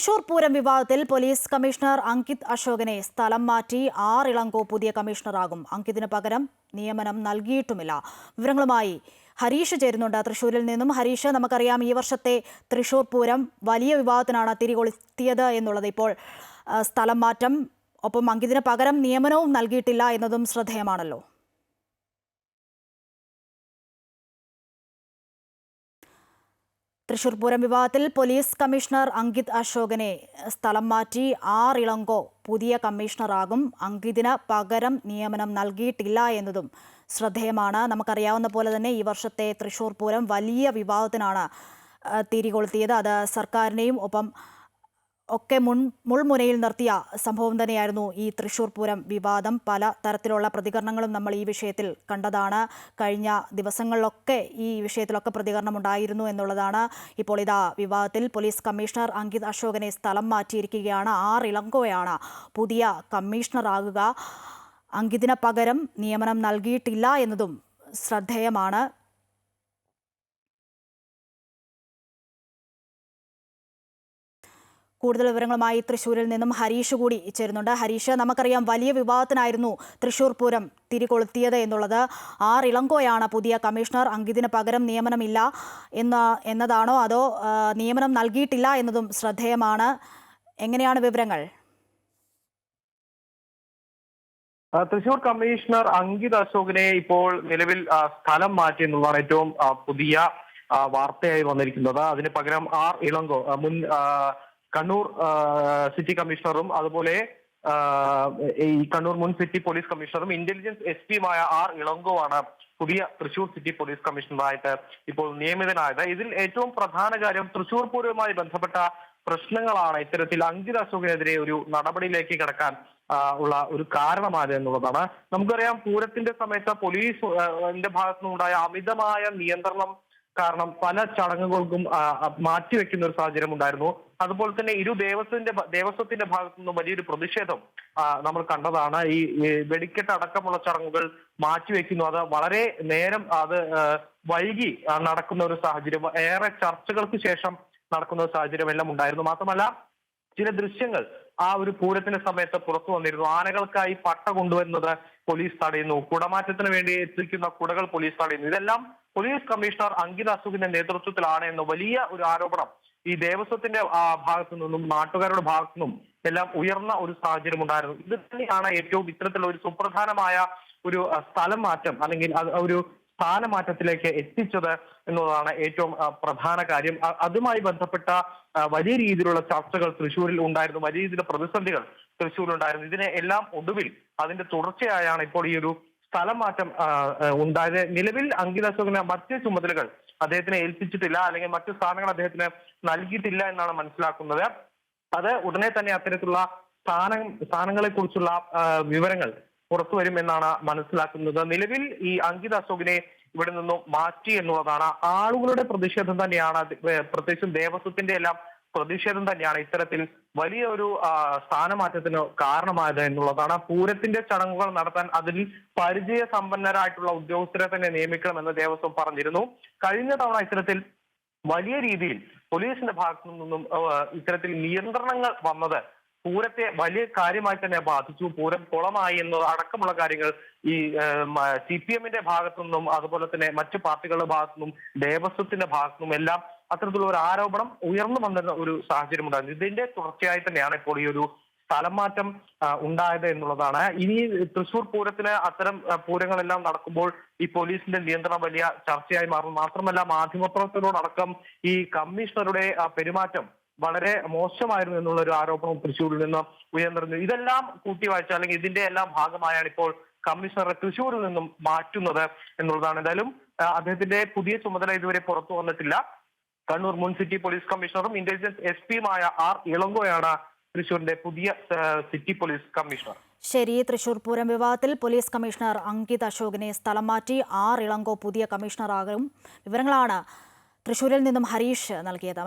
തൃശൂർ പൂരം വിവാദത്തിൽ police commissioner Ankit അശോകനെ സ്ഥലം മാറ്റി ആറിളങ്കോ പുതിയ കമ്മീഷണറാകും. അങ്കിതിന് പകരം നിയമനം നൽകിയിട്ടുമില്ല. വിവരങ്ങളുമായി ഹരീഷ് ചേരുന്നുണ്ട്. തൃശൂരിൽ നിന്നും ഹരീഷ് നമുക്കറിയാം ഈ വർഷത്തെ തൃശൂർ പൂരം വലിയ വിവാദത്തിനാണ് തിരികൊളുത്തിയത് എന്നുള്ളത്. ഇപ്പോൾ സ്ഥലം മാറ്റം ഒപ്പം അങ്കിതിന് പകരം നിയമനവും നൽകിയിട്ടില്ല എന്നതും ശ്രദ്ധേയമാണല്ലോ. തൃശൂർ പൂരം വിവാദത്തിൽ പോലീസ് കമ്മീഷണർ അങ്കിത് അശോകനെ സ്ഥലം മാറ്റി ആർ ഇളങ്കോ പുതിയ കമ്മീഷണറാകും. അങ്കിതിന് പകരം നിയമനം നൽകിയിട്ടില്ല എന്നതും ശ്രദ്ധേയമാണ്. നമുക്കറിയാവുന്ന പോലെ തന്നെ ഈ വർഷത്തെ തൃശൂർ പൂരം വലിയ വിവാദത്തിനാണ് തിരികൊളുത്തിയത്. അത് സർക്കാരിനെയും ഒപ്പം ഒക്കെ മുൻ മുൾമുനയിൽ നിർത്തിയ സംഭവം തന്നെയായിരുന്നു ഈ തൃശൂർ പൂരം വിവാദം. പല തരത്തിലുള്ള പ്രതികരണങ്ങളും നമ്മൾ ഈ വിഷയത്തിൽ കണ്ടതാണ്. കഴിഞ്ഞ ദിവസങ്ങളിലൊക്കെ ഈ വിഷയത്തിലൊക്കെ പ്രതികരണം ഉണ്ടായിരുന്നു എന്നുള്ളതാണ് ഇപ്പോൾ ഇതാ വിവാദത്തിൽ പോലീസ് കമ്മീഷണർ അങ്കിത് അശോകനെ സ്ഥലം മാറ്റിയിരിക്കുകയാണ്. ആർ ഇളങ്കോയാണ് പുതിയ കമ്മീഷണറാകുക. അങ്കിതിന് പകരം നിയമനം നൽകിയിട്ടില്ല എന്നതും ശ്രദ്ധേയമാണ്. കൂടുതൽ വിവരങ്ങളുമായി തൃശ്ശൂരിൽ നിന്നും ഹരീഷ് കൂടി ചേരുന്നുണ്ട്. ഹരീഷ് നമുക്കറിയാം വലിയ വിവാദത്തിനായിരുന്നു തൃശൂർ പൂരം തിരികൊളുത്തിയത് എന്നുള്ളത്. ആർ ഇളങ്കോയാണ് പുതിയ കമ്മീഷണർ. അങ്കിതിന് പകരം നിയമനമില്ല എന്ന എന്നതാണോ അതോ നിയമനം നൽകിയിട്ടില്ല എന്നതും ശ്രദ്ധേയമാണ്. എങ്ങനെയാണ് വിവരങ്ങൾ? തൃശൂർ കമ്മീഷണർ അങ്കിത് അശോകിനെ ഇപ്പോൾ നിലവിൽ സ്ഥലം മാറ്റി എന്നുള്ളതാണ് ഏറ്റവും പുതിയ വാർത്തയായി വന്നിരിക്കുന്നത്. അതിന് പകരം ആർ ഇളങ്കോ മുൻ കണ്ണൂർ സിറ്റി കമ്മീഷണറും അതുപോലെ ഈ കണ്ണൂർ മുൻ സിറ്റി പോലീസ് കമ്മീഷണറും ഇന്റലിജൻസ് എസ് പിയുമായ ആർ ഇളങ്കോ ആണ് പുതിയ തൃശൂർ സിറ്റി പോലീസ് കമ്മീഷണറായിട്ട് ഇപ്പോൾ നിയമിതനായത്. ഇതിൽ ഏറ്റവും പ്രധാന കാര്യം തൃശൂർ പൂരവുമായി ബന്ധപ്പെട്ട പ്രശ്നങ്ങളാണ് ഇത്തരത്തിൽ അങ്കിത് അശോകിനെതിരെ ഒരു നടപടിയിലേക്ക് കിടക്കാൻ ഉള്ള ഒരു കാരണമായത് എന്നുള്ളതാണ്. നമുക്കറിയാം പൂരത്തിന്റെ സമയത്ത് പോലീസ് ഭാഗത്തുനിന്നുണ്ടായ അമിതമായ നിയന്ത്രണം കാരണം പല ചടങ്ങുകൾക്കും മാറ്റിവെക്കുന്ന ഒരു സാഹചര്യം ഉണ്ടായിരുന്നു. അതുപോലെ തന്നെ ഇരു ദേവസ്വത്തിന്റെ ദേവസ്വത്തിന്റെ ഭാഗത്തു നിന്നും വലിയൊരു പ്രതിഷേധം നമ്മൾ കണ്ടതാണ്. ഈ വെടിക്കെട്ട് അടക്കമുള്ള ചടങ്ങുകൾ മാറ്റിവെക്കുന്നു അത് വളരെ നേരം അത് വൈകി നടക്കുന്ന ഒരു സാഹചര്യം ഏറെ ചർച്ചകൾക്ക് ശേഷം നടക്കുന്ന ഒരു സാഹചര്യം എല്ലാം ഉണ്ടായിരുന്നു. മാത്രമല്ല ചില ദൃശ്യങ്ങൾ ആ ഒരു പൂരത്തിന്റെ സമയത്ത് പുറത്തു വന്നിരുന്നു. ആനകൾക്കായി പട്ട കൊണ്ടുവരുന്നത് പോലീസ് തടയുന്നു. കുടമാറ്റത്തിന് വേണ്ടി എത്തിക്കുന്ന കുടകൾ പോലീസ് തടയുന്നു. ഇതെല്ലാം പോലീസ് കമ്മീഷണർ അങ്കിത് അസുഖിന്റെ നേതൃത്വത്തിലാണ് എന്ന വലിയ ഒരു ആരോപണം ഈ ദേവസ്വത്തിന്റെ ഭാഗത്തു നിന്നും നാട്ടുകാരുടെ ഭാഗത്തു നിന്നും എല്ലാം ഉയർന്ന ഒരു സാഹചര്യം ഉണ്ടായിരുന്നു. ഇത് തന്നെയാണ് ഏറ്റവും ഇത്തരത്തിലുള്ള ഒരു സുപ്രധാനമായ ഒരു സ്ഥലം മാറ്റം അല്ലെങ്കിൽ ഒരു സ്ഥാനമാറ്റത്തിലേക്ക് എത്തിച്ചത് എന്നുള്ളതാണ് ഏറ്റവും പ്രധാന കാര്യം. അതുമായി ബന്ധപ്പെട്ട വലിയ രീതിയിലുള്ള ചർച്ചകൾ തൃശ്ശൂരിൽ ഉണ്ടായിരുന്നു. വലിയ രീതിയിലുള്ള പ്രതിസന്ധികൾ തൃശ്ശൂരിൽ ഉണ്ടായിരുന്നു. ഇതിനെ എല്ലാം ഒടുവിൽ അതിന്റെ തുടർച്ചയായാണ് ഇപ്പോൾ ഈ ഒരു സ്ഥലം മാറ്റം ആ, ആ, ഉണ്ടായത്. നിലവിൽ അങ്കിത് അശോകിന് മറ്റ് ചുമതലകൾ അദ്ദേഹത്തിന് ഏൽപ്പിച്ചിട്ടില്ല അല്ലെങ്കിൽ മറ്റു സ്ഥാനങ്ങൾ അദ്ദേഹത്തിന് നൽകിയിട്ടില്ല എന്നാണ് മനസ്സിലാക്കുന്നത്. അത് ഉടനെ തന്നെ അത്തരത്തിലുള്ള സ്ഥാന സ്ഥാനങ്ങളെ കുറിച്ചുള്ള വിവരങ്ങൾ പുറത്തു വരും എന്നാണ് മനസ്സിലാക്കുന്നത്. നിലവിൽ ഈ അങ്കിത് അശോകിനെ ഇവിടെ നിന്നും മാറ്റി എന്നുള്ളതാണ്. ആളുകളുടെ പ്രതിഷേധം തന്നെയാണ് പ്രത്യേകിച്ചും ദേവസ്വത്തിന്റെ എല്ലാം പ്രതിഷേധം തന്നെയാണ് ഇത്തരത്തിൽ വലിയ ഒരു സ്ഥാനമാറ്റത്തിന് കാരണമായത് എന്നുള്ളതാണ്. പൂരത്തിന്റെ ചടങ്ങുകൾ നടത്താൻ അതിൽ പരിചയ സമ്പന്നരായിട്ടുള്ള ഉദ്യോഗസ്ഥരെ തന്നെ നിയമിക്കണമെന്ന് ദേവസ്വം പറഞ്ഞിരുന്നു. കഴിഞ്ഞ തവണ ഇത്തരത്തിൽ വലിയ രീതിയിൽ പോലീസിന്റെ ഭാഗത്തു നിന്നും ഇത്തരത്തിൽ നിയന്ത്രണങ്ങൾ വന്നത് പൂരത്തെ വലിയ കാര്യമായി തന്നെ ബാധിച്ചു. പൂരം കുളമായി എന്നത് അടക്കമുള്ള കാര്യങ്ങൾ ഈ സി പി എമ്മിന്റെ ഭാഗത്തു നിന്നും അതുപോലെ തന്നെ മറ്റു പാർട്ടികളുടെ ഭാഗത്തു നിന്നും ദേവസ്വത്തിന്റെ ഭാഗത്തു നിന്നും എല്ലാം അത്തരത്തിലുള്ള ഒരു ആരോപണം ഉയർന്നു വന്നിരുന്ന ഒരു സാഹചര്യം ഉണ്ടായിരുന്നു. ഇതിന്റെ തുടർച്ചയായി തന്നെയാണ് ഇപ്പോൾ ഈ ഒരു സ്ഥലം മാറ്റം ഉണ്ടായത് എന്നുള്ളതാണ്. ഇനി തൃശൂർ പൂരത്തിന് അത്തരം പൂരങ്ങളെല്ലാം നടക്കുമ്പോൾ ഈ പോലീസിന്റെ നിയന്ത്രണം വലിയ ചർച്ചയായി മാറും മാത്രമല്ല മാധ്യമപ്രവർത്തകരോടക്കം ഈ കമ്മീഷണറുടെ പെരുമാറ്റം വളരെ മോശമായിരുന്നു എന്നുള്ള ഒരു ആരോപണം തൃശ്ശൂരിൽ നിന്ന് ഉയർന്നിരുന്നു. ഇതെല്ലാം കൂട്ടിവായിച്ച അല്ലെങ്കിൽ ഇതിന്റെ എല്ലാം ഭാഗമായാണ് ഇപ്പോൾ കമ്മീഷണറെ തൃശ്ശൂരിൽ നിന്നും മാറ്റുന്നത് എന്നുള്ളതാണ്. എന്തായാലും അദ്ദേഹത്തിന്റെ പുതിയ ചുമതല ഇതുവരെ പുറത്തു വന്നിട്ടില്ല. കണ്ണൂർ മുൻ സിറ്റി പോലീസ് കമ്മീഷണറും ഇന്റലിജൻസ് എസ് പിയുമായ ആർ ഇളങ്കോയാണ് തൃശൂരിന്റെ പുതിയ സിറ്റി പോലീസ് കമ്മീഷണർ. ശരി തൃശൂർ പൂരം വിവാദത്തിൽ പോലീസ് കമ്മീഷണർ അങ്കിത് അശോകിനെ സ്ഥലം മാറ്റി ആർ ഇളങ്കോ പുതിയ കമ്മീഷണറാകും. വിവരങ്ങളാണ് തൃശൂരിൽ നിന്നും ഹരീഷ് നൽകിയത്.